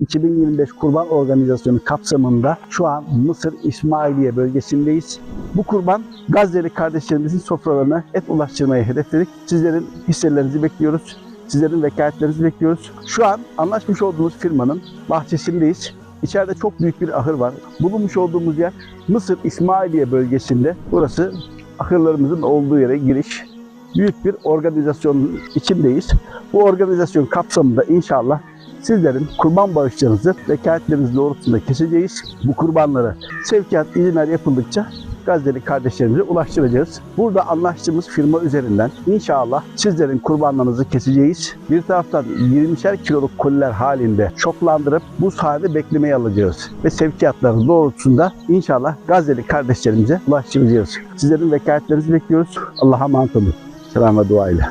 2025 Kurban Organizasyonu kapsamında şu an Mısır İsmailiye bölgesindeyiz. Bu kurban Gazze'li kardeşlerimizin sofralarına et ulaştırmayı hedefledik. Sizlerin hisselerinizi bekliyoruz. Sizlerin vekaletlerinizi bekliyoruz. Şu an anlaşmış olduğumuz firmanın bahçesindeyiz. İçeride çok büyük bir ahır var. Bulunmuş olduğumuz yer Mısır İsmailiye bölgesinde. Burası ahırlarımızın olduğu yere giriş. Büyük bir organizasyonun içindeyiz. Bu organizasyon kapsamında inşallah sizlerin kurban bağışlarınızı vekaletleriniz doğrultusunda keseceğiz. Bu kurbanları sevkiyat izinler yapıldıkça Gazze'li kardeşlerimize ulaştıracağız. Burada anlaştığımız firma üzerinden inşallah sizlerin kurbanlarınızı keseceğiz. Bir taraftan 20'şer kiloluk koliler halinde çoklandırıp bu sahada beklemeye alacağız. Ve sevkiyatları doğrultusunda inşallah Gazze'li kardeşlerimize ulaştıracağız. Sizlerin vekaletlerinizi bekliyoruz. Allah'a emanet olun. Selam ve dua ile.